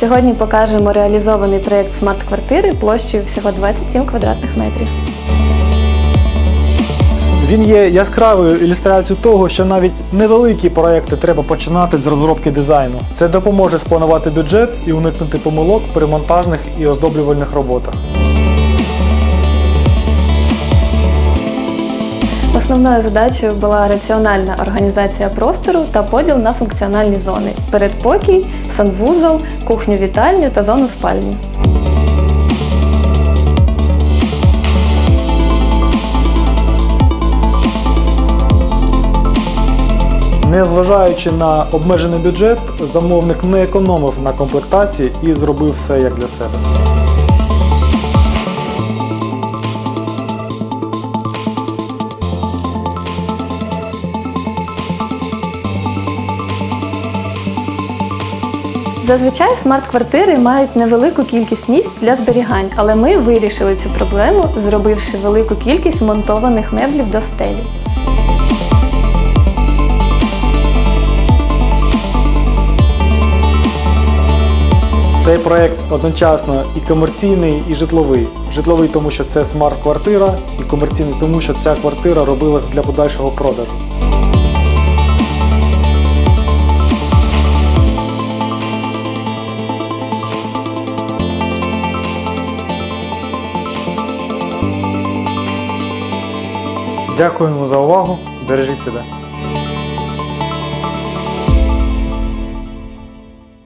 Сьогодні покажемо реалізований проєкт смарт-квартири площею всього 27 квадратних метрів. Він є яскравою ілюстрацією того, що навіть невеликі проекти треба починати з розробки дизайну. Це допоможе спланувати бюджет і уникнути помилок при монтажних і оздоблювальних роботах. Основною задачею була раціональна організація простору та поділ на функціональні зони: передпокій, санвузол, кухню-вітальню та зону спальні. Незважаючи на обмежений бюджет, замовник не економив на комплектації і зробив все як для себе. Зазвичай смарт-квартири мають невелику кількість місць для зберігань, але ми вирішили цю проблему, зробивши велику кількість вмонтованих меблів до стелі. Цей проект одночасно і комерційний, і житловий. Житловий, тому що це смарт-квартира, і комерційний, тому що ця квартира робилась для подальшого продажу. Дякуємо за увагу. Бережіть себе.